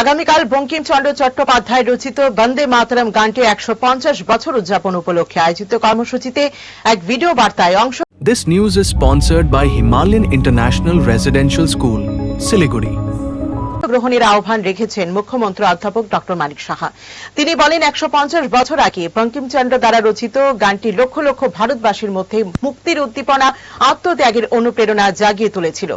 আগামীকাল বঙ্কিমচন্দ্র চট্টোপাধ্যায় রচিত বন্দে মাতরম গানটি একশো পঞ্চাশ বছর উদযাপন উপলক্ষে আয়োজিত কর্মসূচিতে এক ভিডিও বার্তায় অংশ This news is sponsored by Himalayan International Residential School, Siliguri. গ্রহণের আহ্বান রেখেছেন মুখ্যমন্ত্রী অধ্যাপক ডক্টর মানিক সাহা। তিনি বলেন, একশো পঞ্চাশ বছর আগে বঙ্কিমচন্দ্র দ্বারা রচিত গানটি লক্ষ লক্ষ ভারতবাসীর মধ্যে মুক্তির উদ্দীপনা, আত্মত্যাগের অনুপ্রেরণা জাগিয়ে তুলেছিল।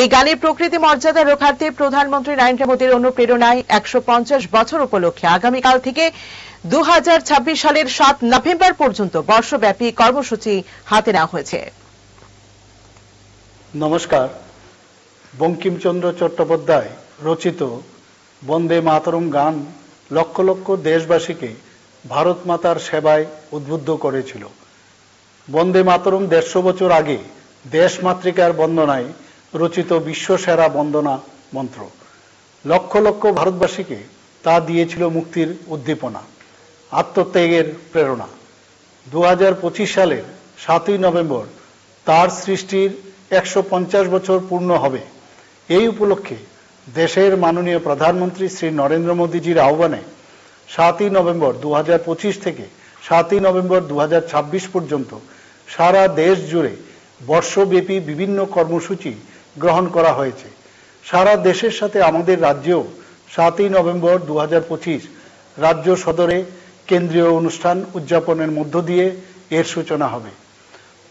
এই গানের প্রকৃতি মর্যাদা রক্ষার্থে প্রধানমন্ত্রী নরেন্দ্র মোদীর অনুপ্রেরণায় একশো পঞ্চাশ বছর উপলক্ষে আগামীকাল থেকে দু হাজার ছাব্বিশ সালের সাত নভেম্বর পর্যন্ত বর্ষব্যাপী কর্মসূচি হাতে নেওয়া হয়েছে। নমস্কার। বঙ্কিমচন্দ্র চট্টোপাধ্যায় রচিত বন্দে মাতরম গান লক্ষ লক্ষ দেশবাসীকে ভারত মাতার সেবায় উদ্বুদ্ধ করেছিল। বন্দে মাতরম দেড়শো বছর আগে দেশমাতৃকার বন্দনায় রচিত বিশ্বসেরা বন্দনা মন্ত্র। লক্ষ লক্ষ ভারতবাসীকে তা দিয়েছিল মুক্তির উদ্দীপনা, আত্মত্যাগের প্রেরণা। দু হাজার পঁচিশ সালের সাতই নভেম্বর তার সৃষ্টির একশো পঞ্চাশ বছর পূর্ণ হবে। এই উপলক্ষে দেশের মাননীয় প্রধানমন্ত্রী শ্রী নরেন্দ্র মোদীজির আহ্বানে সাতই নভেম্বর দু হাজার পঁচিশ থেকে সাতই নভেম্বর দু হাজার ছাব্বিশ পর্যন্ত সারা দেশ জুড়ে বর্ষব্যাপী বিভিন্ন কর্মসূচি গ্রহণ করা হয়েছে। সারা দেশের সাথে আমাদের রাজ্যেও সাতই নভেম্বর দু হাজার পঁচিশ রাজ্য সদরে কেন্দ্রীয় অনুষ্ঠান উদযাপনের মধ্য দিয়ে এর সূচনা হবে।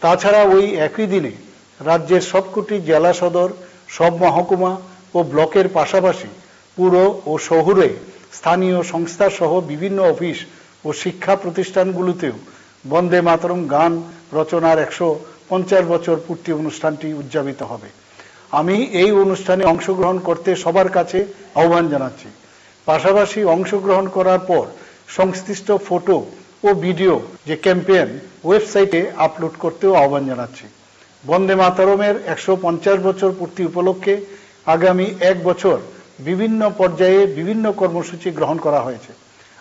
তাছাড়া ওই একই দিনে রাজ্যের সবকটি জেলা সদর, সব মহকুমা ও ব্লকের পাশাপাশি পুর ও শহুরে স্থানীয় সংস্থা সহ বিভিন্ন অফিস ও শিক্ষা প্রতিষ্ঠানগুলোতেও বন্দে মাতরম গান রচনার একশো পঞ্চাশ বছর পূর্তি অনুষ্ঠানটি উদযাপিত হবে। আমি এই অনুষ্ঠানে অংশগ্রহণ করতে সবার কাছে আহ্বান জানাচ্ছি। পাশাপাশি অংশগ্রহণ করার পর সংশ্লিষ্ট ফটো ও ভিডিও যে ক্যাম্পেইন ওয়েবসাইটে আপলোড করতেও আহ্বান জানাচ্ছি। বন্দে মাতরমের একশো পঞ্চাশ বছর পূর্তি উপলক্ষে আগামী এক বছর বিভিন্ন পর্যায়ে বিভিন্ন কর্মসূচি গ্রহণ করা হয়েছে।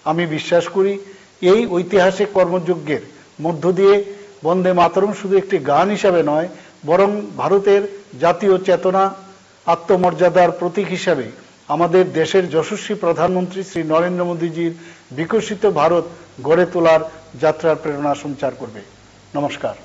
আমি বিশ্বাস করি, এই ঐতিহাসিক কর্মযজ্ঞের মধ্য দিয়ে বন্দে মাতরম শুধু একটি গান হিসাবে নয়, বরং ভারতের জাতীয় চেতনা, আত্মমর্যাদার প্রতীক হিসাবে আমাদের দেশের যশস্বী প্রধানমন্ত্রী শ্রী নরেন্দ্র মোদীজির বিকশিত ভারত গড়ে তোলার যাত্রার প্রেরণা সঞ্চার করবে। নমস্কার।